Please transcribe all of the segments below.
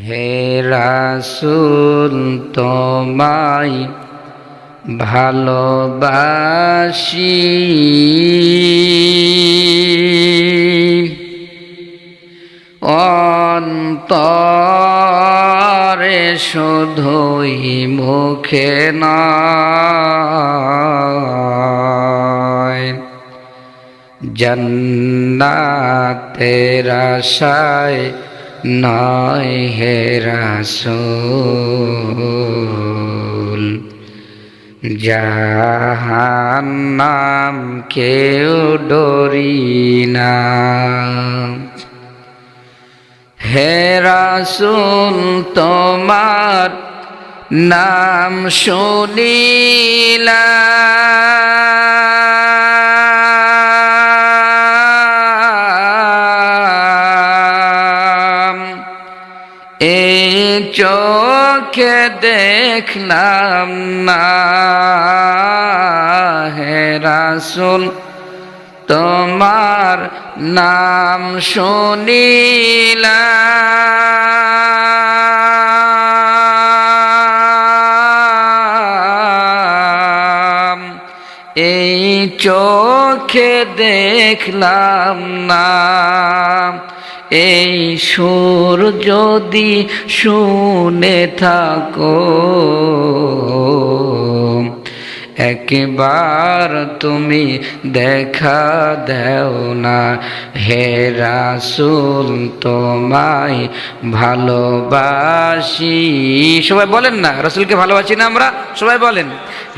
হে রাসুল তোমায় ভালোবাসি। অন্তরে শুধুই মুখে নয় জন্নাতের আশায় নয় হে রাসূল। জাহান্নাম কেউ ডরি না। হে রাসূল তোমার নাম শুনিলা চোখে দেখলাম না রাসুল তোমার নাম শুনিলাম। এই চোখে দেখলাম না এই সুর যদি শুনে থাকো। একবার তুমি দেখা দেও না। হে রাসুল, তোমায় ভালোবাসি। সবাই বলেন না, রাসুলকে ভালোবাসি না আমরা? সবাই বলেন।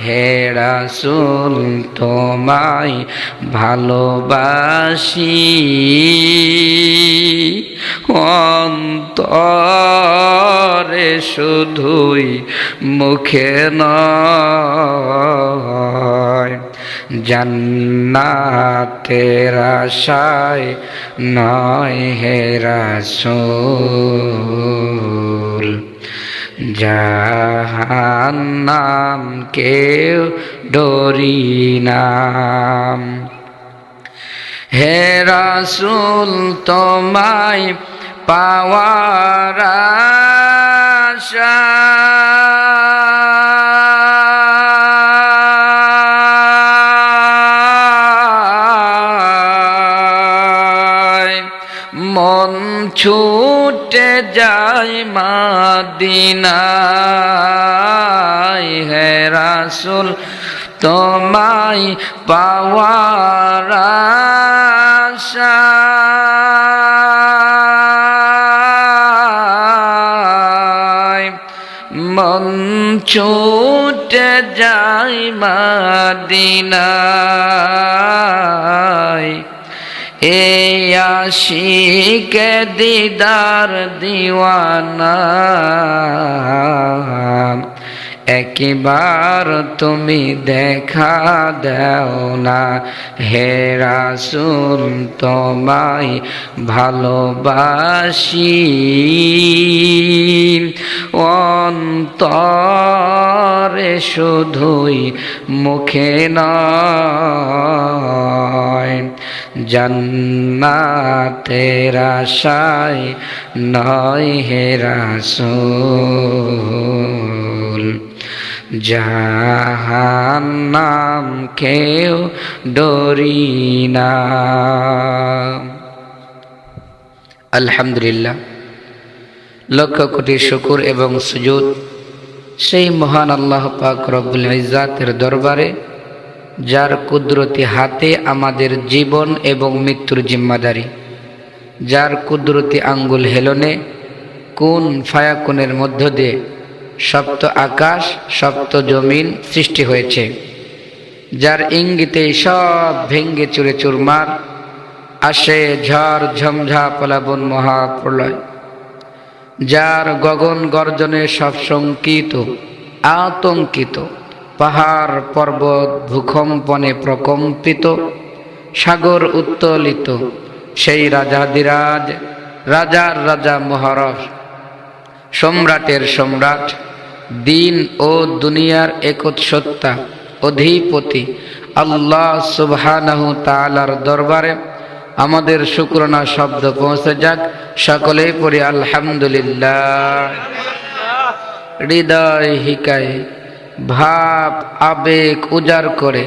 হে রাসুল, তোমায় ভালোবাসি। অন্তরে শুধুই মুখে নয়। জান্নাতের আশায় নয় হে রাসূল। জাহান্নাম কেউ ডরি নাম হে রাসূল তোমায় পাওয়ার আশা। মন ছুটে যায় মাদিনায়। হে রাসূল তোমায় পাওয়ার আশা। মন ছুটে যায় মাদিনায়। এই দিদার দিওয়ানা, একবার তুমি দেখা দেও না। হে রাসূল, তোমায় ভালোবাসি। অন্তরে শুধুই মুখে নয়। জান্নাতের আশায় নয় হে রাসূল। জাহান্নাম কেউ ডরি না। আলহামদুলিল্লাহ, লক্ষ কোটি শুকুর এবং সুজুদ। সেই মহান আল্লাহ পাক রব্বুল ইজাতের দরবারে যার কুদরতি হাতে আমাদের জীবন এবং মৃত্যুর জিম্মাদারি। যার কুদরতি আঙ্গুল হেলনে, কোন ফায়াকুনের মধ্য দিয়ে সপ্ত আকাশ সপ্ত জমিন সৃষ্টি হয়েছে। যার ইঙ্গিতে সব ভেঙ্গে চুরে চুরমার, আসে ঝড় ঝমঝা পলাবন মহাপ্রলয়। যার গগন গর্জনে সব শঙ্কিত, আতঙ্কিত পাহাড় পর্বত ভূকম্পনে প্রকম্পিত, সাগর উত্তোলিত, সেই রাজাদিরাজ রাজার রাজা মহারস সম্রাটের সম্রাট, দিন ও দুনিয়ার একৎসত্তা অধিপতি, আল্লাহ সুবহানাহু তাআলার দরবারে আমাদের শুক্রনা শব্দ পৌঁছে যাক, সকলেই পড়ি আলহামদুলিল্লাহ। হৃদয় হিকায়। ভাব, আবেগ উজাড় করে,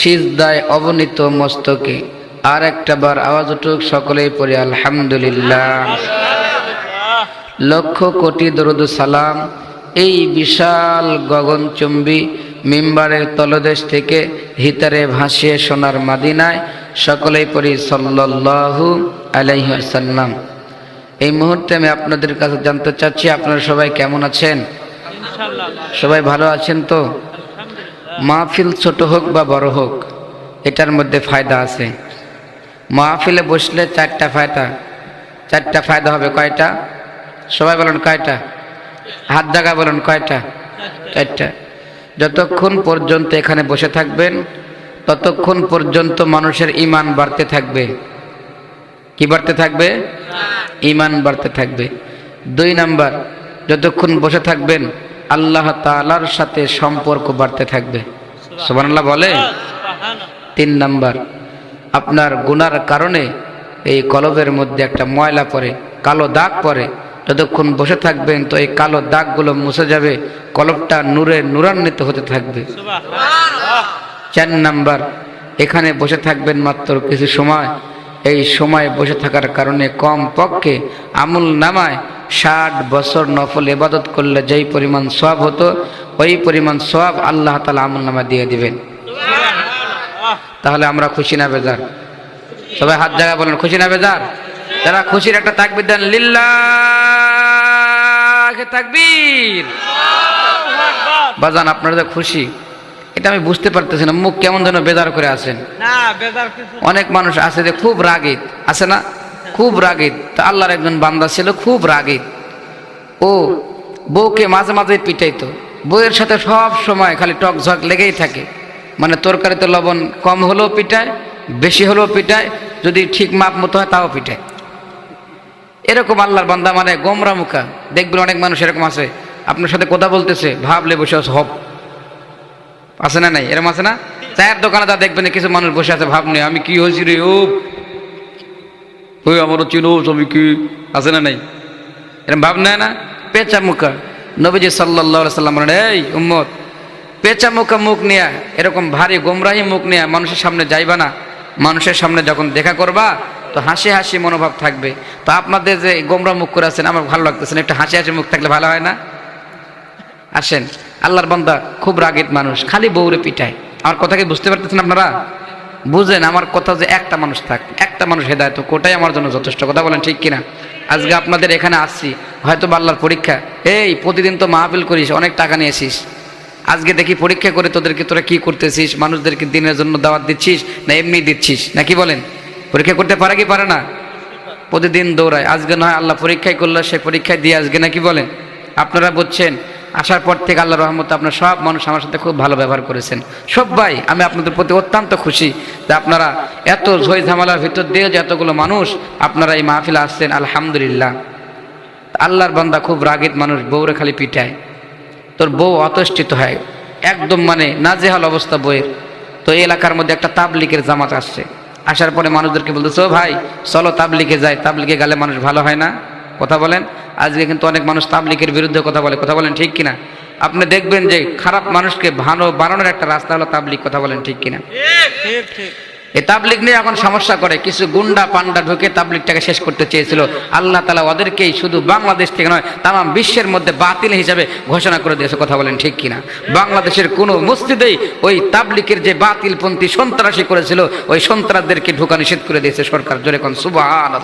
সিজদায় অবনীত মস্তকে। আর একটা বার আওয়াজ উঠুক, সকলেই পড়ি, আলহামদুলিল্লাহ। লক্ষ কোটি দরুদ সালাম। এই বিশাল গগনচুম্বী মিম্বারের তলদেশ থেকে হিতারে ভাসিয়ে সোনার মাদিনায় সকলেই পড়ি, সাল্লাল্লাহু আলাইহি এই মুহূর্তে আমি আপনাদের কাছে জানতে চাচ্ছি, আপনারা সবাই কেমন আছেন? সবাই ভালো আছেন তো? মাহফিল ছোট হোক বা বড় হোক এটার মধ্যে ফায়দা আছে। মাহফিলে বসলে চারটা ফায়দা। চারটা ফায়দা হবে কয়টা? সবাই বলেন কয়টা? হাত জায়গা বলেন কয়টা? চারটা। যতক্ষণ পর্যন্ত এখানে বসে থাকবেন ততক্ষণ পর্যন্ত মানুষের ইমান বাড়তে থাকবে। কি বাড়তে থাকবে? ইমান বাড়তে থাকবে। দুই নাম্বার যতক্ষণ বসে থাকবেন আল্লাহ তালার সাথে সম্পর্ক বাড়তে থাকবে। সুবহানাল্লাহ বলে? তিন নাম্বার আপনার গুনার কারণে এই কলবের মধ্যে একটা ময়লা পড়ে কালো দাগ পড়ে। যতক্ষণ বসে থাকবেন তো এই কালো দাগগুলো মুছে যাবে কলবটা নূরে নূরান্বিত হতে থাকবে। চার নাম্বার এখানে বসে থাকবেন মাত্র কিছু সময় এই সময় বসে থাকার কারণে কম পক্ষে আমুল নামায় ষাট বছর নফল এবাদত করলে যেই পরিমাণ সব হতো, ওই পরিমাণ সব আল্লাহ তালা আমুল নামা দিয়ে দিবেন। তাহলে আমরা খুশি না বেজার? সবাই হাত জায়গা বলেন, খুশি না বেজার? যারা খুশির একটা তাকবির দেন লিল্লাহ তাকবীর। বাজান, আপনারা খুশি এটা আমি বুঝতে পারতেছি না মুখ কেমন যেন বেজার করে আছেন না বেজার কিছু অনেক মানুষ আছে যে খুব রাগিত আছে না? খুব রাগিত। তো আল্লাহর একজন বান্দা ছিল খুব রাগিত। ও বউকে মাঝে মাঝে পিটাইতো। বউয়ের সাথে সব সময় খালি টক ঝক লেগেই থাকে। মানে তরকারিতে লবণ কম হলেও পিটায় বেশি হলেও পিটায় যদি ঠিক মাপ মতো হয় তাও পিটায়। এরকম আল্লাহর বান্দা মানে গোমরা মুখা। দেখবেন অনেক মানুষ এরকম আছে। আপনার সাথে কথা বলতেছে ভাবলে বসে আছে হব আছে না নাই? এরকম আছে না? চায়ের দোকানে তা দেখবেন কিছু মানুষ বসে আছে, ভাব নেই আমি কি হয়েছি রে ওই আমারও চিনোস আমি কি? আছে না নাই? এরকম ভাব নেয় না? পেঁচা মুখা। নবীজি সাল্লাহ সাল্লাম এই, উম্মত, পেঁচা মুখা মুখ নিয়ে, এরকম ভারী গোমরাহি মুখ নিয়ে মানুষের সামনে যাইবা না। মানুষের সামনে যখন দেখা করবা, তো হাসি হাসি মনোভাব থাকবে। তো আপনাদের যে গোমরা মুখ করে আছেন, আমার ভালো লাগতেছে না। একটু হাসি হাসি মুখ থাকলে ভালো হয় না? আসেন। আল্লাহর বান্দা খুব রাগের মানুষ, খালি বউরে পিটায়। আমার কথা কি বুঝতে পারতেছেন আপনারা? বুঝেন, আমার কথা যে একটা মানুষ থাক, একটা মানুষ হেদায়ত কোটাই আমার জন্য যথেষ্ট। কথা বলেন ঠিক কিনা? আজকে আপনাদের এখানে আসছি, হয়তো বা আল্লাহর পরীক্ষা। এই, প্রতিদিন তো মাহফিল করিস, অনেক টাকা নিয়েছিস আজকে দেখি পরীক্ষা করে তোদেরকে তোরা কি করতেছিস? মানুষদেরকে দিনের জন্য দাওয়াত দিচ্ছিস না এমনি দিচ্ছিস? নাকি বলেন? পরীক্ষা করতে পারে কি পারে না? প্রতিদিন দৌড়ায়। আজকে নয়, আল্লাহ পরীক্ষায় করলে, সে পরীক্ষায় দিয়ে আজকে নাকি বলেন? আপনারা বুঝছেন? আসার পর থেকে আল্লাহ রহমত আপনার সব মানুষ আমার সাথে খুব ভালো ব্যবহার করেছেন। সবাই আমি আপনাদের প্রতি অত্যন্ত খুশি যে আপনারা এত ঝই ঝামেলার ভিতর দিয়ে যে এতগুলো মানুষ আপনারা এই মাহফিলে আসছেন, আলহামদুলিল্লাহ। আল্লাহর বান্দা খুব রাগিত মানুষ, বউরে খালি পিটায়। তোর বউ অতষ্টিত হয়, একদম মানে নাজেহাল অবস্থা বইয়ের তো এই এলাকার মধ্যে একটা তাবলিকের জামাত আসছে। আসার পরে মানুষদেরকে বলতেছে, ও ভাই, চলো তাবলিকে যায় তাবলিকে গেলে মানুষ ভালো হয় না? কথা বলেন। আজকে কিন্তু অনেক মানুষ তাবলিকের বিরুদ্ধে কথা বলে। কথা বলেন ঠিক কিনা? আপনি দেখবেন যে খারাপ মানুষকে ভালো বানানোর একটা রাস্তা হলো তাবলিক কথা বলেন ঠিক কিনা? এই তাবলিক নিয়ে এখন সমস্যা করে। কিছু গুন্ডা পান্ডা ঢুকে তাবলিকটাকে শেষ করতে চেয়েছিল। আল্লাহ তালা ওদেরকেই শুধু বাংলাদেশ থেকে নয় তাম বিশ্বের মধ্যে বাতিল হিসাবে ঘোষণা করে দিয়েছে, কথা বলেন ঠিক কিনা? বাংলাদেশের কোনো মসজিদেই ওই তাবলিকের যে বাতিলপন্থী সন্ত্রাসী করেছিল, ওই সন্ত্রাসদেরকে ঢোকা নিষেধ করে দিয়েছে সরকার। জোরে কোন সুবাহ আল্লাহ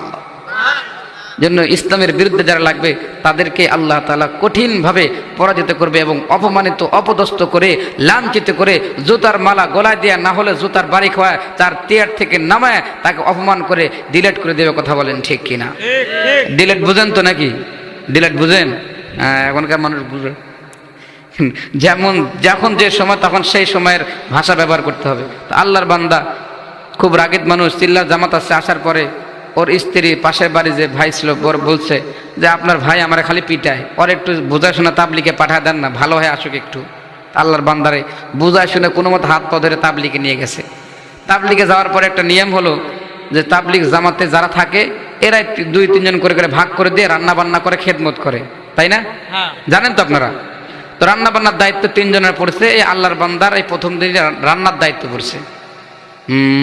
জন্য ইসলামের বিরুদ্ধে যারা লাগবে, তাদেরকে আল্লাহ তালা কঠিনভাবে পরাজিত করবে এবং অপমানিত, অপদস্থ করে, লাঞ্ছিত করে জুতার মালা গলায় দেওয়া না হলে জুতার বাড়ি খাওয়ায় তার তিয়ার থেকে নামায় তাকে অপমান করে ডিলেট করে দেবে কথা বলেন ঠিক কিনা? ডিলেট বুঝেন তো নাকি? ডিলেট বুঝেন? এখনকার মানুষ বুঝে যেমন, যখন যে সময়, তখন সেই সময়ের ভাষা ব্যবহার করতে হবে। আল্লাহর বান্দা খুব রাগিত মানুষ, চিল্লার জামাত আছে, আসার পরে ওর স্ত্রী পাশের বাড়ি যে ভাই ছিল ওর বলছে যে আপনার ভাই আমার খালি পিটায়। ওর একটু বোঝাশোনা তাবলিকে পাঠা দেন না ভালো হয়ে আসুক একটু। আল্লাহর বান্দারে বুঝায় শুনে কোনো মতো হাত পা ধরে তাবলিকে নিয়ে গেছে। তাবলিকে যাওয়ার পরে একটা নিয়ম হলো যে তাবলিগ জামাতে যারা থাকে এরা একটু দুই তিনজন করে করে ভাগ করে দিয়ে রান্না বান্না করে খেদমত করে। তাই না? হ্যাঁ। জানেন তো আপনারা? তো রান্না বান্নার দায়িত্ব তিনজনের পড়ছে এই আল্লাহর বান্দার এই প্রথম দিন রান্নার দায়িত্ব পড়ছে।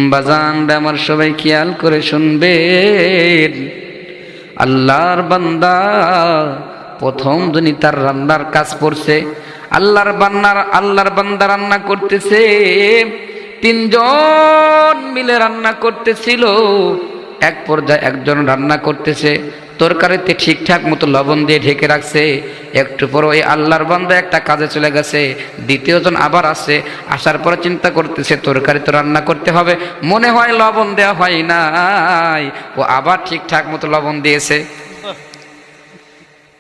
বাজান আমার সবাই খেয়াল করে শুনবেন। আল্লাহর বান্দা প্রথম দিনই তার রান্নার কাজ পড়ছে আল্লাহর বান্নার, আল্লাহর বান্দা রান্না করতেছে, তিনজন মিলে রান্না করতেছিল, এক পর্যায়ে একজন রান্না করতেছে তরকারিতে ঠিকঠাক মতো লবণ দিয়ে ঢেকে রাখছে। একটু পর ওই আল্লাহর বান্দা একটা কাজে চলে গেছে। দ্বিতীয়জন আবার আসে আসার পরে চিন্তা করতেছে, তরকারি তো রান্না করতে হবে। মনে হয় লবণ দেওয়া হয় নাই। ও আবার ঠিকঠাক মতো লবণ দিয়েছে।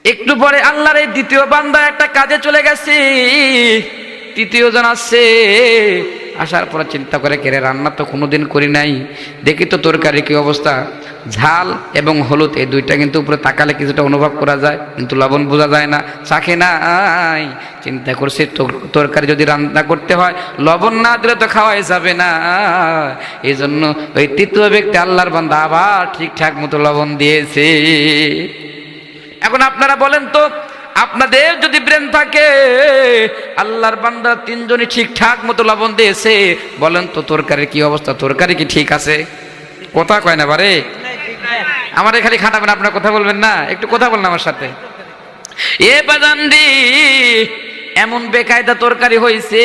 একটু পরে আল্লাহর এই দ্বিতীয় বান্দা একটা কাজে চলে গেছে। তৃতীয় জন আসছে। আসার পরে চিন্তা করে, কেরে, রান্না তো কোনোদিন করি নাই। দেখি তো তরকারি কি অবস্থা। ঝাল এবং হলুদ, এই দুইটা কিন্তু উপরে তাকালে কিছুটা অনুভব করা যায়, কিন্তু লবণ বোঝা যায় না। চাখে নাই। চিন্তা করছে তর- তরকারি যদি রান্না করতে হয়, লবণ না দিলে তো খাওয়াই যাবে না। এই জন্য ওই তৃতীয় ব্যক্তি আল্লাহর বান্দা আবার ঠিকঠাক মতো লবণ দিয়েছে। এখন আপনারা বলেন তো, আপনাদের যদি ব্রেন থাকে, আল্লাহর বান্দা তিনজনই ঠিকঠাক মতো লবণ দিয়েছে, বলেন তো তরকারির কি অবস্থা? তরকারি কি ঠিক আছে? কথা কয় না বারে। আমার খালি খাটাবেন আপনার কথা বলবেন না, একটু কথা বলেন আমার সাথে। এ বাজান্দি, এমন বেকায়দা তরকারি হয়েছে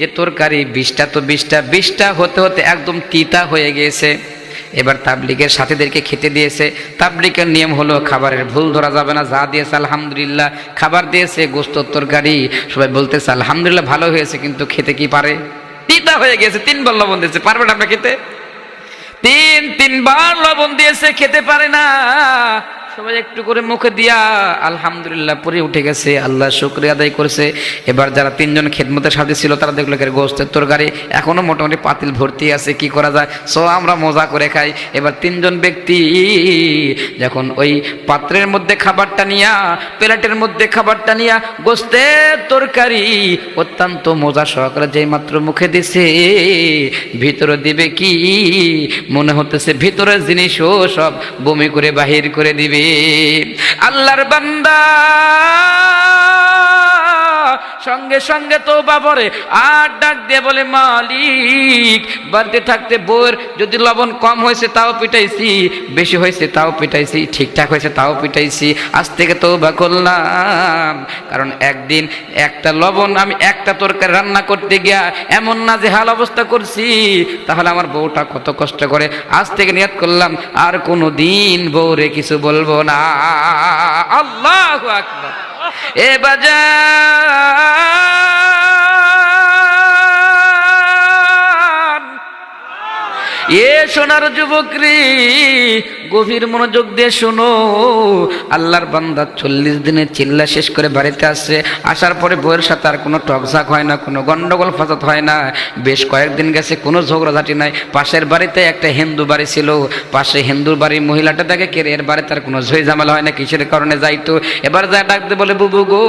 যে তরকারি বিশটা তো বিশটা বিশটা হতে হতে একদম তিতা হয়ে গিয়েছে। এবার তাবলিগের সাথীদেরকে খেতে দিয়েছে। তাবলিগের নিয়ম হলো খাবারের ভুল ধরা যাবে না, যা দিয়েছে আলহামদুলিল্লাহ, খাবার দিয়েছে, গোস্ত তরকারি। সবাই বলতেছে, আলহামদুলিল্লাহ ভালো হয়েছে, কিন্তু খেতে কি পারে? তিতা হয়ে গেছে তিনবার লবণ দিয়েছে পারবেন আপনার খেতে? তিন তিনবার লবণ দিয়েছে খেতে পারে না। সবাই একটু করে মুখে দিয়া আলহামদুলিল্লাহ পরে উঠে গেছে, আল্লাহ শুক্রিয়া আদায় করেছে। এবার যারা তিনজন খেদমতের সাথে ছিল, তারা দেখল এর গোস্তের তরকারি এখনও মোটামুটি পাতিল ভর্তি আছে, কি করা যায়? সো আমরা মজা করে খাই। এবার তিনজন ব্যক্তি যখন ওই পাত্রের মধ্যে খাবারটা নিয়া, প্লেটের মধ্যে খাবারটা নিয়া গোস্তের তরকারি অত্যন্ত মজা সহকারে যেই মাত্র মুখে দিছে, ভিতরে দিবে কি? মনে হতেছে ভিতরের জিনিসও সব বমি করে বাহির করে দিবে। আল্লাহর বান্দা। সঙ্গে সঙ্গে তো বাবরে আর ডাক দিয়ে বলে, মালিক, বাড়িতে থাকতে বউয়ের যদি লবণ কম হয়েছে তাও পিটাইছি, বেশি হয়েছে তাও পিটাইছি, ঠিকঠাক হয়েছে তাও পিটাইছি, আজ থেকে তো বা করলাম। কারণ একদিন একটা লবণ আমি একটা তরকারি রান্না করতে গিয়া এমন না যে হাল অবস্থা করছি, তাহলে আমার বউটা কত কষ্ট করে আজ থেকে নিয়ত করলাম। আর কোনো দিন বউরে কিছু বলব না। আল্লাহ আকবার। এ বাজান এ সোনার যুবকরি গভীর মনোযোগ দিয়ে শোনো। আল্লাহর বান্দা চল্লিশ দিনে চিল্লা শেষ করে বাড়িতে আসছে আসার পরে বইয়ের সাথে আর কোনো টকঝাক হয় না কোনো গন্ডগোল ফাসাদ হয় না। বেশ কয়েকদিন গেছে কোনো ঝগড়াঝাটি নাই। পাশের বাড়িতে একটা হিন্দু বাড়ি ছিল। পাশে হিন্দুর বাড়ির মহিলাটা দেখে কে রে, এর বাড়িতে আর কোনো ঝই ঝামেলা হয় না কিসের কারণে যাইতো এবার যা ডাকতে বলে বুবু গো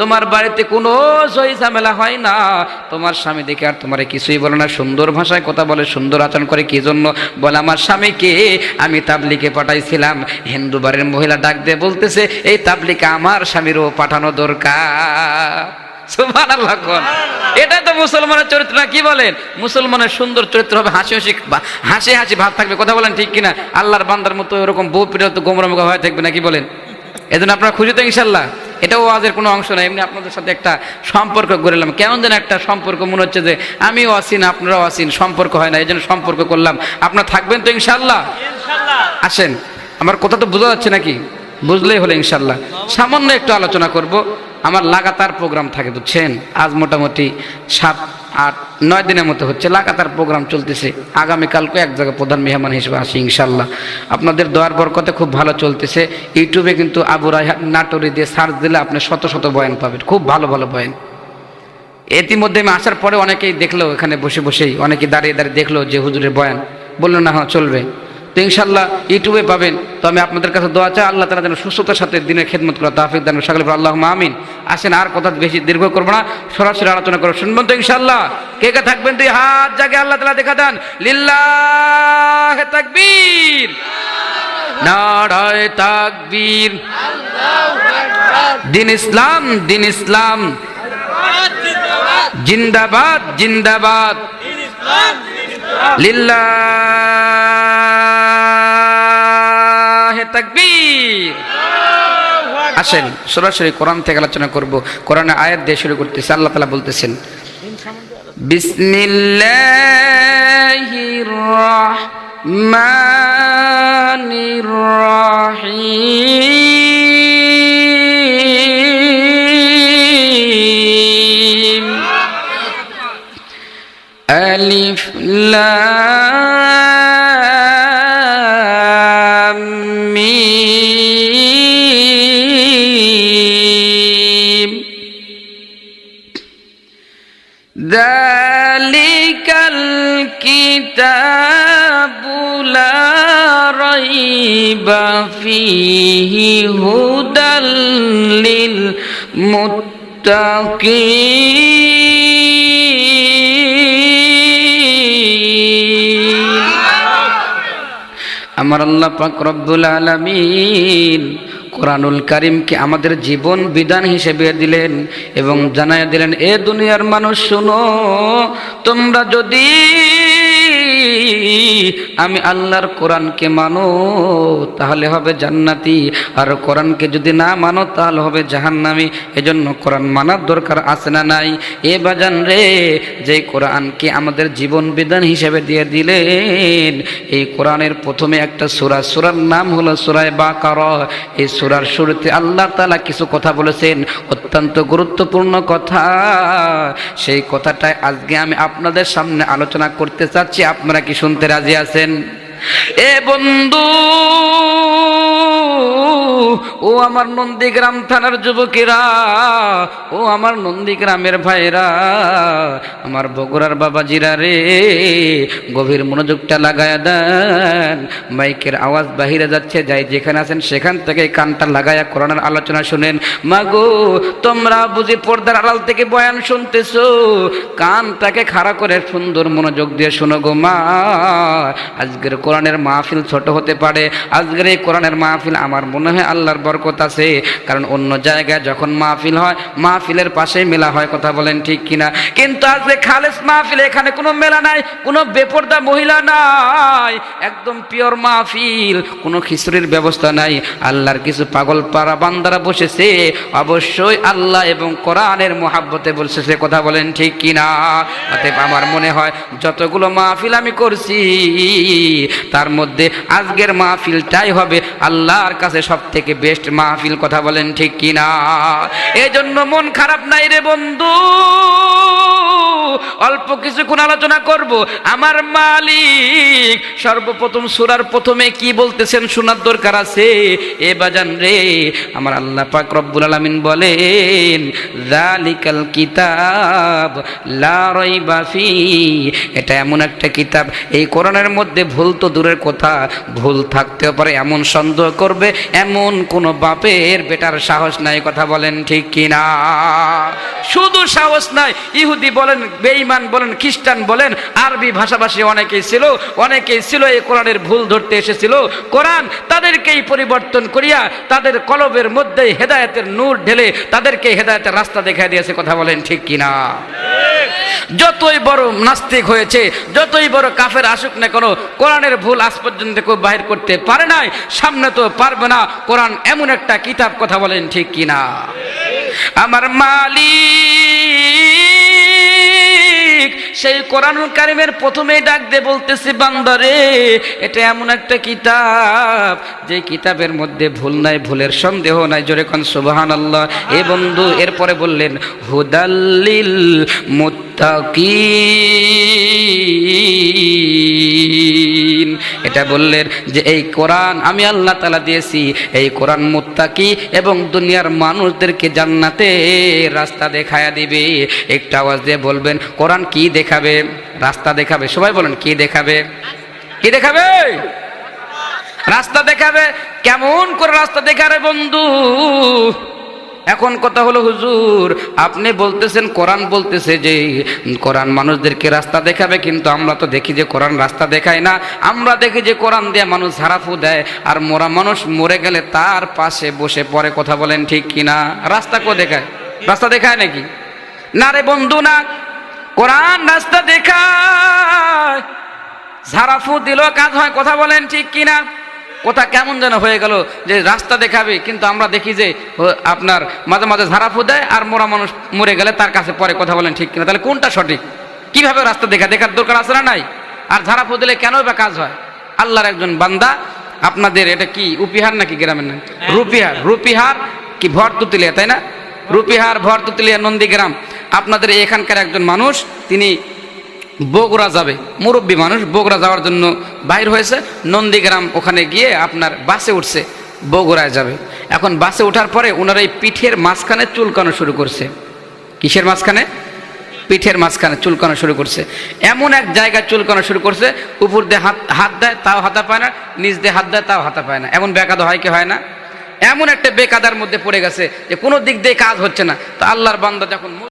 তোমার বাড়িতে কোনো ঝই ঝামেলা হয় না। তোমার স্বামী দেখে আর তোমার কিছুই বলে না। সুন্দর ভাষায় কথা বলে সুন্দর আচরণ করে কি জন্য বলে আমার স্বামীকে আমি তাবলিকে পাঠাইছিলাম। হিন্দু বাড়ির মহিলা ডাক দিয়ে বলতেছে এই তাবলিকে আমার স্বামীরও পাঠানো দরকার। সুবহানাল্লাহ কোন। এটা তো মুসলমানের চরিত্র না কি বলেন? মুসলমানের সুন্দর চরিত্র হবে হাসি হাসি হাসি হাসি ভাব থাকবে কথা বলেন ঠিক কিনা? আল্লাহর বান্দার মতো এরকম বউ পিঠা তো গোমরা মুখা হয়ে থাকবে না কি বলেন? এজন্য আপনারা খুশি তো ইনশাল্লাহ? এটাও ওয়াজের কোনো অংশ না এমনি আপনাদের সাথে একটা সম্পর্ক গড়লাম কেমন যেন একটা সম্পর্ক মনে হচ্ছে যে আমি আসিন আপনারা আসিন সম্পর্ক হয় না এই জন্য সম্পর্ক করলাম। আপনারা থাকবেন তো ইনশাল্লাহ আসেন। আমার কথা তো বোঝা যাচ্ছে নাকি? বুঝলেই হলো ইনশাল্লাহ সামান্য একটু আলোচনা করব। আমার লাগাতার প্রোগ্রাম থাকে বুঝছেন? আজ মোটামুটি সাত আট নয় দিনের মতো হচ্ছে, লাগাতার প্রোগ্রাম চলতেছে। আগামীকালকে এক জায়গায় প্রধান মেহমান হিসেবে আসি ইনশাল্লাহ। আপনাদের দয়ার বরকতে খুব ভালো চলতেছে। ইউটিউবে কিন্তু আবু রায়হান নাটোরি দিয়ে সার্চ দিলে আপনি শত শত বয়ান পাবেন, খুব ভালো ভালো বয়ান। ইতিমধ্যে আমি আসার পরে অনেকেই দেখল, এখানে বসে বসেই অনেকে দাঁড়িয়ে দাঁড়িয়ে দেখল যে হুজুরের বয়ান। বলল, না হ্যাঁ চলবে। তো ইনশাল্লাহ ইউটিউবে পাবেন। তো আমি আপনাদের কাছে দোয়া চাই, আল্লাহ তালা যেন সুস্থতার সাথে দিনের খেদমত করা তাফিক দান সকলে আল্লাহ মামিন আসেন, আর কথা বেশি দীর্ঘ করব না, সরাসরি আলোচনা করো শুনবেন তো ইনশাল্লাহ কে কে থাকবেন? তুই হাত জাগে আল্লাহ তালা দেখা দেন। লিল্লাহ তাকবীর। নারায় তাকবীর। দিন ইসলাম দিন ইসলাম। জিন্দাবাদ জিন্দাবাদ। লিল্লাহ আসেন, সরাসরি কোরআন থেকে আলোচনা করব। কোরআনে আয়াত দিয়ে শুরু করতেছে, আল্লাহ তালা বলতেছেন, বিসমিল্লাহির রহমানির রহিম। আলিফ ذلك الكتاب لا ريب فيه هدى للمتقين আমার আল্লাহ পাক রব্বুল আলামিন কোরআনুল করিমকে আমাদের জীবন বিধান হিসেবে দিলেন এবং জানাই দিলেন, এ দুনিয়ার মানুষ, শুনো, তোমরা যদি আমি আল্লাহর কোরআনকে মানো, তাহলে হবে জান্নাতি। আর কোরআনকে যদি না মানো, তাহলে হবে জাহান্নামি। এজন্য কোরআন মানার দরকার আছে না নাই? এ বাজান রে যে কোরআনকে আমাদের জীবন বিধান হিসেবে দিয়ে দিলেন, এই কোরআনের প্রথমে একটা সুরা, সুরার নাম হলো সুরায় বাকার। এই সুরার শুরুতে আল্লাহ তালা কিছু কথা বলেছেন, অত্যন্ত গুরুত্বপূর্ণ কথা। সেই কথাটাই আজকে আমি আপনাদের সামনে আলোচনা করতে চাচ্ছি। আপনারা কি শুনতে রাজি আছেন? And. এ বন্ধু, ও আমার নন্দীগ্রাম থানার যুবকেরা, ও আমার নন্দীগ্রামের ভাইরা, আমার বগুড়ার বাবাজিরা রে, গভীর মনোযোগটা লাগায়া দেন। মাইকের আওয়াজ বাহিরে যাচ্ছে, যাই যেখানে আছেন সেখান থেকে কানটা লাগায়া কোরআনের আলোচনা শুনেন। মাগো, তোমরা বুঝি পর্দার আড়াল থেকে বয়ান শুনতেছো? কানটাকে খাড়া করে সুন্দর মনোযোগ দিয়ে শোনো গো মা। আজকের কোরআনের মাহফিল ছোট হতে পারে। আজকের এই কোরআনের মাহফিল আমার মনে হয় আল্লাহর বরকত আছে। কারণ অন্য জায়গায় যখন মাহফিল হয়, মাহফিলের পাশেই মেলা হয়, কথা বলেন ঠিক কিনা। কিন্তু আজকে খালেস মাহফিল, এখানে কোনো মেলা নাই, কোনো বেপর্দা মহিলা নাই। একদম পিওর মাহফিল, কোনো খিচুড়ির ব্যবস্থা নাই। আল্লাহর কিছু পাগল পাড়া বান্দারা বসেছে, অবশ্যই আল্লাহ এবং কোরআনের মোহাব্বতে বলছে সে কথা বলেন ঠিক কিনা। অতএব আমার মনে হয়, যতগুলো মাহফিল আমি করছি তার মধ্যে আজকের মাহফিলটাই হবে আল্লাহর কাছে সব থেকে বেস্ট মাহফিল, কথা বলেন ঠিক কিনা? এই জন্য মন খারাপ নাই রে বন্ধু। অল্প কিছুক্ষণ আলোচনা করব। আমার মালিক সর্বপ্রথম সুরার প্রথমে কি বলতেছেন শোনার দরকার আছে? এ বাজান রে, আমার আল্লাহ পাক রব্বুল আলামিন বলেন জালিকাল কিতাব লা রাইবা ফি। এটা এমন একটা কিতাব, এই কোরআনের মধ্যে ভুল তো দূরের কথা, ভুল থাকতেও পারে, এমন সন্দেহ করবে, এমন কোনো বাপের বেটার সাহস নাই, কথা বলেন ঠিক কিনা শুধু সাহস নাই, ইহুদি বলেন, বেঈমান বলেন, খ্রিস্টান বলেন, আরবি ভাষাভাষী অনেকেই ছিল অনেকেই ছিল এই কোরআনের ভুল ধরতে এসেছিল। কোরআন তাদেরকেই পরিবর্তন করিয়া তাদের কলবের মধ্যে হেদায়েতের নূর ঢেলে তাদেরকে হেদায়েতের রাস্তা দেখা দিয়েছে, কথা বলেন ঠিক কিনা যতই বড় নাস্তিক হয়েছে, যতই বড় কাফের আসুক না কোনো, কোরআনের ভুল আজ পর্যন্ত কেউ বাহির করতে পারে নাই, সামনে তো পারবে না। কোরআন এমন একটা কিতাব কথা বলেন ঠিক কিনা? আমার মালিক সেই কোরআনুল কারিমের প্রথমেই ডাক দিয়ে বলতেছি, বান্দারে, এটা এমন একটা কিতাব যে কিতাবের মধ্যে ভুল নাই, ভুলের সন্দেহ নাই। জোরে কোন সুবাহান আল্লাহ এ বন্ধু, এরপরে বললেন হুদাল্লিল মুত্তাকিন। এটা বললেন যে, এই কোরআন আমি আল্লাহ তালা দিয়েছি, এই কোরআন মুত্তাকি এবং দুনিয়ার মানুষদেরকে জান্নাতে রাস্তা দেখায়া দিবে। একটা আওয়াজ দিয়ে বলবেন, কোরআন কি দেখাবে, রাস্তা দেখাবে, সবাই বলেন, কি দেখাবে? কি দেখাবে? রাস্তা দেখাবে, কেমন করে রাস্তা দেখারে বন্ধু? এখন কথা হলো, হুজুর, আপনি বলতেছেন, কোরআন বলতেছে যে, কোরআন মানুষদেরকে রাস্তা দেখাবে, কিন্তু আমরা তো দেখি যে, কোরআন রাস্তা দেখায় না। আমরা দেখি যে, কোরআন দিয়ে মানুষ ঝাড়াফু দেয়, আর মোরা মানুষ মরে গেলে তার পাশে বসে পরে কথা বলেন ঠিক কিনা? রাস্তা কো দেখায়? রাস্তা দেখায় নাকি? না রে বন্ধু, না। কোরআন রাস্তা দেখায়। ঝাড়াফু দিল, কাজ হয়, কথা বলেন ঠিক কিনা? কোথা কেমন যেন হয়ে গেল যে রাস্তা দেখাবে, কিন্তু আমরা দেখি যে আপনার মাঝে মাঝে ঝাড়াফু দেয় আর মোরা মানুষ মরে গেলে তার কাছে পরে কথা বলেন ঠিক কিনা। তাহলে কোনটা সঠিক? কীভাবে রাস্তা দেখা, দেখার দরকার আছে না নাই? আর ঝাড়াফু দিলে কেন বা কাজ হয়? আল্লাহর একজন বান্দা, আপনাদের এটা কি উপিহার নাকি গ্রামের নাম? রুপিহার রুপিহার কি ভর তুতুলিয়া, তাই না? রুপিহার ভর তুতুলিয়া নন্দীগ্রাম। আপনাদের এখানকার একজন মানুষ, তিনি বগুড়া যাবে। মুরব্বী মানুষ, বগুড়া যাওয়ার জন্য বাইর হয়েছে। নন্দীগ্রাম ওখানে গিয়ে আপনার বাসে উঠছে, বগুড়ায় যাবে। এখন বাসে ওঠার পরে ওনারা এই পিঠের মাঝখানে চুলকানো শুরু করছে। কিসের মাঝখানে? পিঠের মাঝখানে চুলকানো শুরু করছে। এমন এক জায়গায় চুলকানো শুরু করছে, উপর দিয়ে হাত হাত দেয়, তাও হাতা পায় না, নিচ দিয়ে হাত দেয়, তাও হাতা পায় না। এমন বেকাদা হয় কি হয় না? এমন একটা বেকাদার মধ্যে পড়ে গেছে যে কোনো দিক দিয়ে কাজ হচ্ছে না। তো আল্লাহর বান্দা যখন